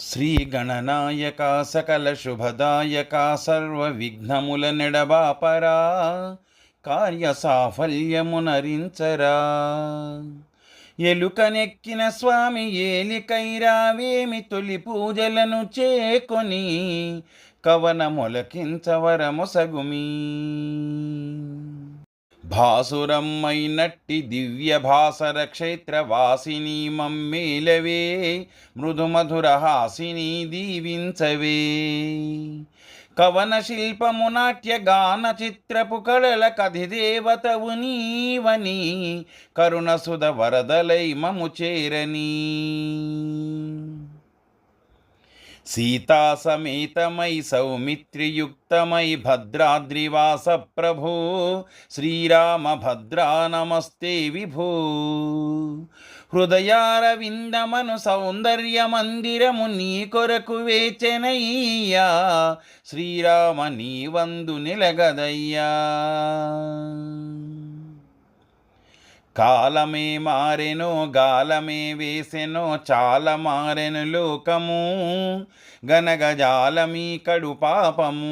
శ్రీగణనాయక సకల శుభదాయక సర్వవిఘ్నముల నెడబాపరా కార్య సాఫల్యమునరించరా ఎలుకనెక్కిన స్వామి ఏలికైరావేమి తొలి పూజలను చేకొని కవన మొలకించవరమొసగుమీ భాసురమ్మైనట్టి దివ్య భాసర క్షేత్రవాసిని మమ్మేలవే మృదుమధుర హాసిని దీవించవే కవన శిల్పము నాట్య గాన చిత్రపు కళల కధిదేవతవు నీవని కరుణ సుధ వరదలై మము చేరనీ సీతా సౌమిత్రియుక్తమై భద్రాద్రివాస ప్రభో శ్రీరామ భద్రా నమస్తే విభూ. హృదయారవిందమను సౌందర్య మందిరము నీ కొరకు వేచెనయ్యా. శ్రీరామ నీ వందు నిలగదయ్యా. కాలమే మారెను గాలమే వేసెను చాలా మారెను లోకము. గనగజాలమీ కడు పాపము.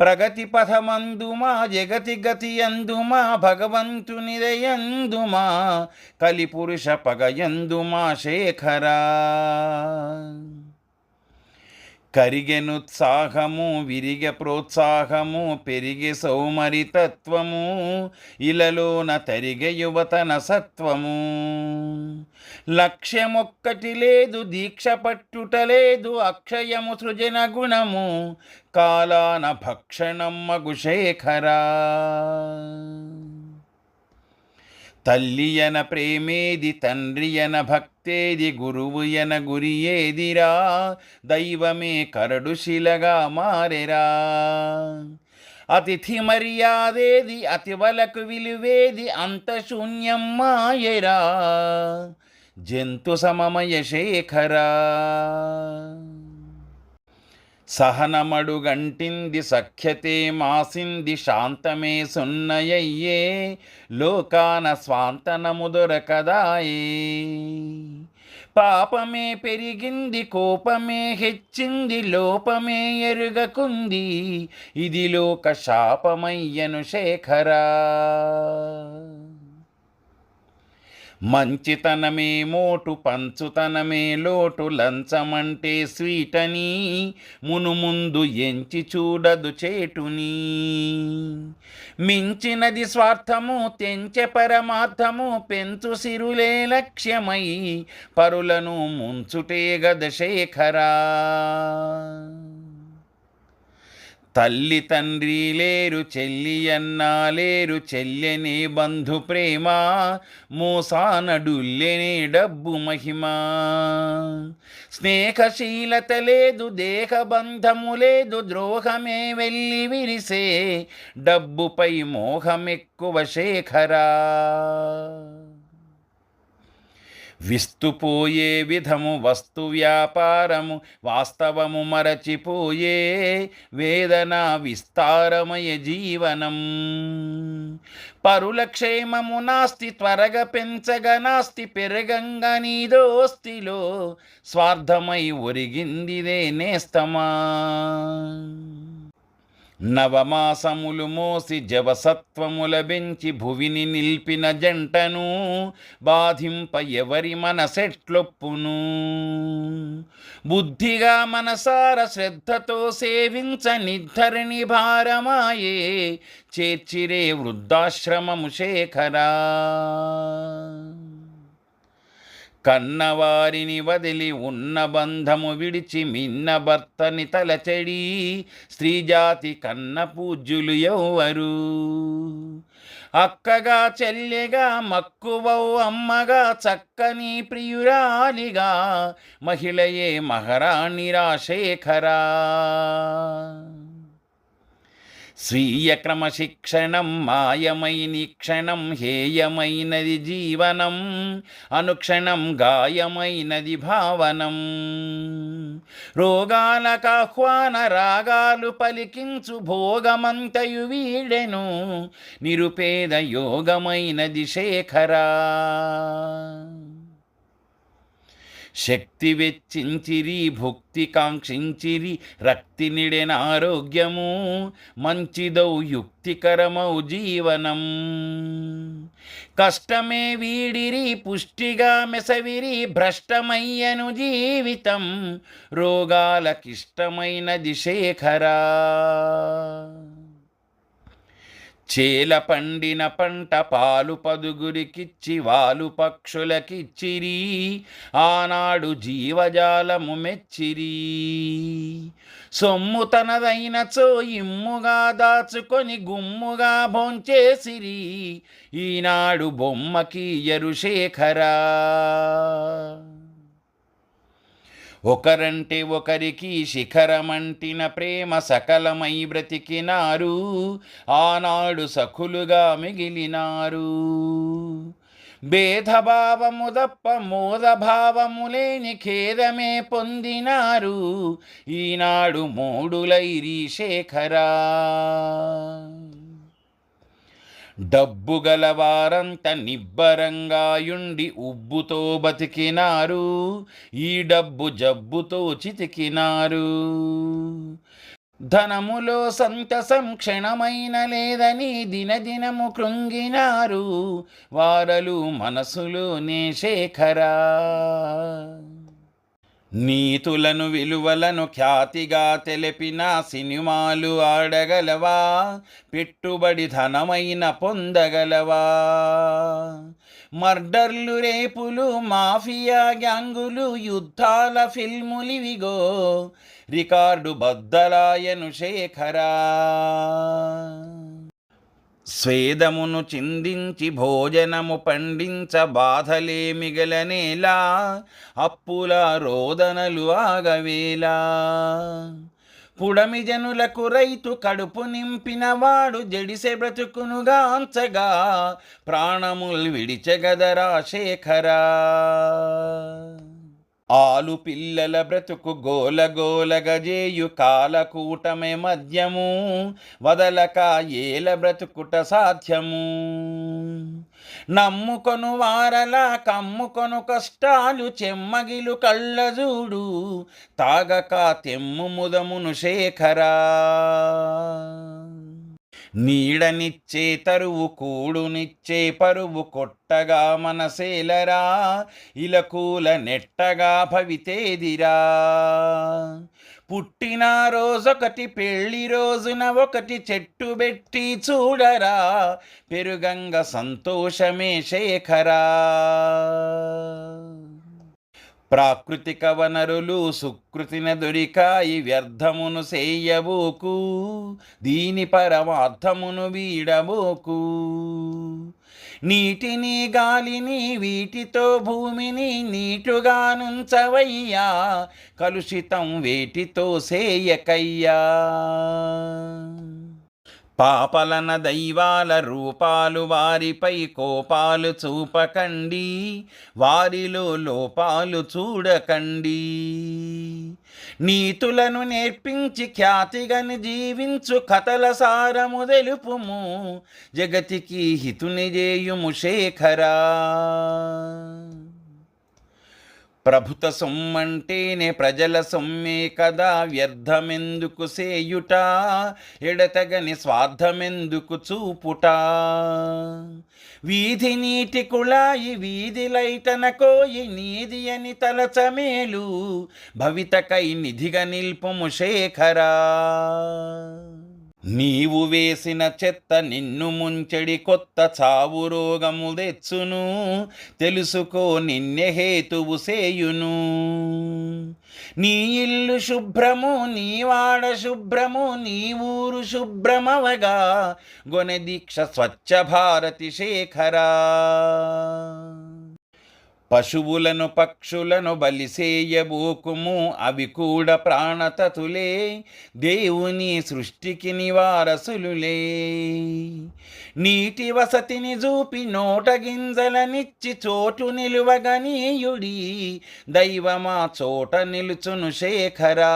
ప్రగతి పథమందుమా జగతి గతి అందుమా భగవంతునిదయందుమా కలిపురుష పగయందుమా శేఖరా. కరిగెనుత్సాహము విరిగె ప్రోత్సాహము పెరిగే సౌమరితత్వము ఇలలోన తరిగె యువతన సత్వము. లక్ష్యమొక్కటి లేదు దీక్ష పట్టుట లేదు అక్షయము సృజన గుణము కాలాన భక్షణం మగుశేఖరా తల్లియన ప్రేమేది తండ్రియన భక్తేది గురువుయన గురి ఏదిరా దైవమే కరడు శిలగా మారెరా. అతిథి మర్యాదేది అతివలకు విలువేది అంత శూన్యం మాయరా. జంతు సమమయ శేఖరా. సహనమడుగంటింది సఖ్యతే మాసింది శాంతమే సున్నయ్యే లోకాన స్వాంతనము దొరకదాయే. పాపమే పెరిగింది కోపమే హెచ్చింది లోపమే ఎరుగకుంది ఇది లోక శాపమయ్యను శేఖరా. మంచితనమే మోటు పంచుతనమే లోటు లంచమంటే స్వీటని మునుముందు ఎంచి చూడదు చేటుని. మించినది స్వార్థము తెంచె పరమార్థము పెంచు సిరులే లక్ష్యమై పరులను ముంచుటే గద శేఖరా. తల్లి తండ్రి లేరు చెల్లి అన్నా లేరు చెల్లెని బంధు ప్రేమ మోసానడుల్లెని డబ్బు మహిమ. స్నేహశీలత లేదు దేహబంధము లేదు ద్రోహమే వెళ్ళి విరిసే డబ్బుపై మోహమెక్కువ శేఖరా. విస్తుపోయే విధము వస్తు వ్యాపారము వాస్తవము మరచిపోయే వేదన విస్తారమయ జీవనం. పరుల క్షేమము నాస్తి త్వరగా పెంచగ నాస్తి పెరగంగ నీ స్వార్థమై ఒరిగిందిదే నేస్తమా. నవమాసములు మోసి జవసత్వముల భువిని నిల్పిన జంటను బాధింప ఎవరి మనసెట్లొప్పును? బుద్ధిగా మనసార శ్రద్ధతో సేవించ నిర్ధరణి భారమాయే చేర్చిరే వృద్ధాశ్రమము శేఖరా. కన్నవారిని వదిలి ఉన్న బంధము విడిచి మిన్న భర్తని తలచెడి స్త్రీజాతి కన్న పూజ్యులు ఎవ్వరు. అక్కగా చెల్లెగా మక్కువవు అమ్మగా చక్కని ప్రియురాలిగా మహిళయే మహారాణి రాశేఖరా. స్వీయ క్రమశిక్షణం మాయమైని క్షణం హేయమైనది జీవనం అనుక్షణం గాయమైనది భావనం. రోగాలకాహ్వాన రాగాలు పలికించు భోగమంతయు వీడెను నిరుపేద యోగమైనది శేఖరా. శక్తి వెచ్చించిరి భుక్తి కాంక్షించిరి రక్తి నిడెన ఆరోగ్యము మంచిదౌ యుక్తికరమౌ జీవనం. కష్టమే వీడిరి పుష్టిగా మెసవిరి భ్రష్టమయ్యను జీవితం రోగాలకిష్టమైనది శేఖరా చేల పండిన పంట పాలు పదుగురికిచ్చి వాలు పక్షులకిచ్చిరి. ఆనాడు జీవజాలము మెచ్చిరి. సొమ్ము తనదైనచో ఇమ్ముగా దాచుకొని గుమ్ముగా భోంచేసిరి. ఈనాడు బొమ్మకి ఎరుశేఖరా. ఒకరంటే ఒకరికి శిఖరమంటిన ప్రేమ సకలమై బ్రతికినారు. ఆనాడు సఖులుగా మిగిలినారు. భేదభావము దప్ప మోదభావము లేని ఖేదమే పొందినారు. ఈనాడు మూడులైరి శేఖరా డబ్బు గలవారంత నిబ్బరంగాయుండి ఉబ్బుతో బతికినారు. ఈ డబ్బు జబ్బుతో చితికినారు. ధనములో సంతసం క్షణమైన లేదని దినదినము కృంగినారు. వారలు మనసులోనే శేఖరా. నీతులను విలువలను ఖ్యాతిగా తెలిపిన సినిమాలు ఆడగలవా? పెట్టుబడి ధనమైన పొందగలవా? మర్డర్లు రేపులు మాఫియా గ్యాంగులు యుద్ధాల ఫిల్ములివిగో రికార్డు బద్దలాయను శేఖరా. స్వేదమును చిందించి భోజనము పండించ బాధలే మిగలనేలా అప్పుల రోదనలు ఆగవేలా? పుడమి జనులకు రైతు కడుపు నింపినవాడు జడిసె బ్రతుకునుగాంచగా ప్రాణముల్ విడిచెగదరా శేఖరా? ఆలు పిల్లల బ్రతుకు గోల గోలగజేయు కాలకూటమే మద్యము వదలక ఏల బ్రతుకుట సాధ్యము. నమ్ముకొను వారల కమ్ముకొను కష్టాలు చెమ్మగిలు కళ్ళజూడు తాగక తెమ్ము ముదమును శేఖరా. నీడనిచ్చే తరువు కూడునిచ్చే పరువు కొట్టగా మనసేలరా ఇలకూల నెట్టగా భవితేదిరా. పుట్టిన రోజొకటి పెళ్ళి రోజున ఒకటి చెట్టు పెట్టి చూడరా పెరుగంగ సంతోషమే శేఖరా. ప్రాకృతిక వనరులు సుకృతిన దొరికాయి వ్యర్థమును సేయబోకు దీని పరమార్థమును వీడబోకు. నీటిని గాలిని వీటితో భూమిని నీటుగా నుంచవయ్యా కలుషితం వేటితో సేయకయ్యా. పాపలన దైవాల రూపాలు వారిపై కోపాలు చూపకండి వారిలో లోపాలు చూడకండి. నీతులను నేర్పించి ఖ్యాతిగని జీవించు కథల సారము తెలుపుము జగతికి హితుని చేయుము శేఖరా. ప్రభుత సొమ్మంటేనే ప్రజల సొమ్మే కదా వ్యర్థమెందుకు సేయుట? ఎడతగని స్వార్థమెందుకు చూపుట? వీధి నీటి కుళాయి వీధి లైటన కోయి నీది అని తలచమేలు భవితకై నిధిగా నిల్పము శేఖరా. నీవు వేసిన చెత్త నిన్ను ముంచెడి కొత్త చావు రోగము తెచ్చును. తెలుసుకో నిన్నె హేతువు సేయును నీ ఇల్లు శుభ్రము నీ వాడ శుభ్రము నీ ఊరు శుభ్రమవగా. గొనె దీక్ష స్వచ్ఛ భారతి శేఖరా. పశువులను పక్షులను బలిసేయబోకుము అవి కూడా ప్రాణతతులే దేవుని సృష్టికి నివారసులులే. నీటి వసతిని చూపి నోట గింజలనిచ్చి చోటు నిలువగనీయుడి దైవమా చోట నిలుచును శేఖరా.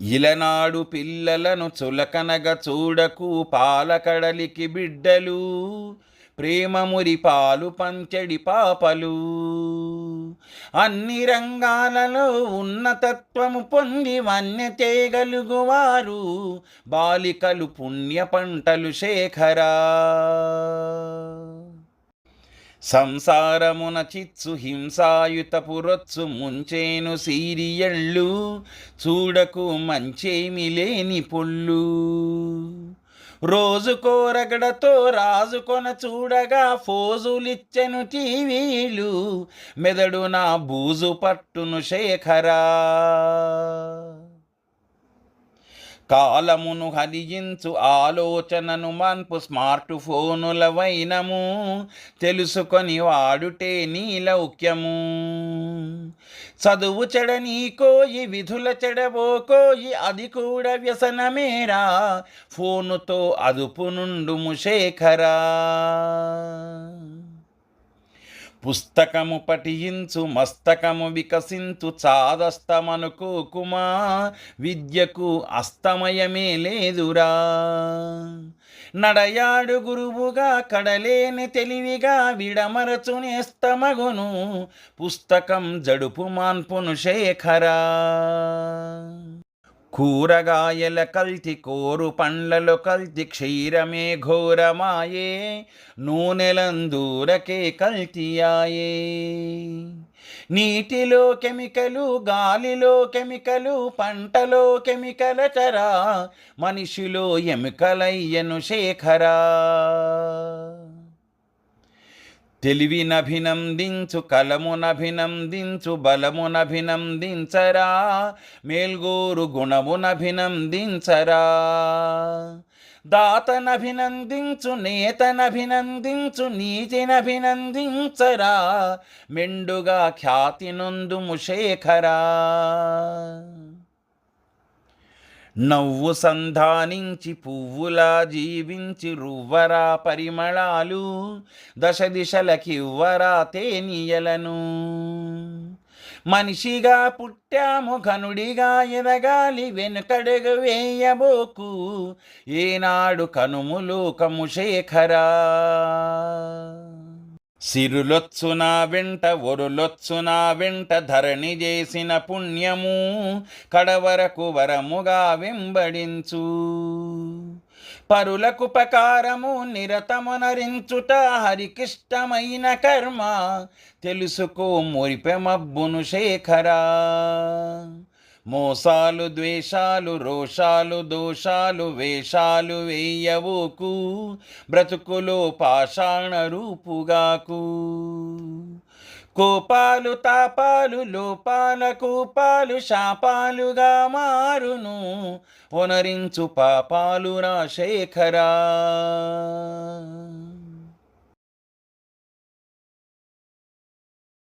ఇలనాడు పిల్లలను చులకనగా చూడకు పాలకడలికి బిడ్డలు ప్రేమమురి పాలు పంచడి పాపలు. అన్ని రంగాలలో ఉన్నతత్వము పొంది వన్య చేయగలుగువారు. బాలికలు పుణ్య పంటలు శేఖరా. సంసారమున చిత్సు హింసాయుత పురొచ్చు ముంచేను సీరియళ్ళు చూడకు మంచేమి లేని పొళ్ళు. రోజు కోరగడతో రాజుకొన చూడగా ఫోజులిచ్చెను టీవీలు మెదడు నా బూజు పట్టును శేఖరా. కాలమును హరించు ఆలోచనను మన్పు స్మార్ట్ ఫోనుల వైనము తెలుసుకొని వాడుటే నీ లౌక్యము. చదువు చెడనీకోయి విధుల చెడబోకోయి అది కూడా వ్యసనమేరా. ఫోనుతో అదుపు నుండుము శేఖరా. పుస్తకము పఠించు మస్తకము వికసించు చాదస్తమనుకోకుమా విద్యకు అస్తమయమే లేదురా. నడయాడు గురువుగా కడలేని తెలివిగా విడమరచునేస్తమగును పుస్తకం జడుపు మాన్పును శేఖరా. కూరగాయల కల్తి కోరు పండ్లలో కల్తి క్షీరమే ఘోరమాయే. నూనెలందూరకే కల్తియాయే నీటిలో కెమికలు గాలిలో కెమికలు పంటలో కెమికల చరా మనిషిలో ఎమికలయ్యను శేఖరా. తెలివినభినందించు కలమునభినందించు బలమునభినందించరా మేల్గోరు గుణమునభినందించరా. దాతనభినందించు నేతనభినందించు నీతినభినందించరా. మెండుగా ఖ్యాతి నొందుము శేఖరా నవ్వు సంధానించి పువ్వులా జీవించి రువ్వరా పరిమళాలు దశ దిశలకివ్వరా తేనీయలను. మనిషిగా పుట్టాము ఘనుడిగా ఎదగాలి వెనుకడుగు వేయబోకు. ఏనాడు కనుములోకము శేఖరా. సిరులొచ్చునా వెంట ఒరులొచ్చునా వెంట ధరణి చేసిన పుణ్యము కడవరకు వరముగా వెంబడించు. పరులకుపకారము నిరతమునరించుట హరికిష్టమైన కర్మ. తెలుసుకో మురిపెమబ్బును శేఖరా. మోసాలు ద్వేషాలు రోషాలు దోషాలు వేషాలు వేయవుకు. బ్రతుకులో పాషాణ రూపుగాకు. కోపాలు తాపాలు లోపాల కూపాలు శాపాలుగా మారును. ఒనరించు పాపాలు నా శేఖరా.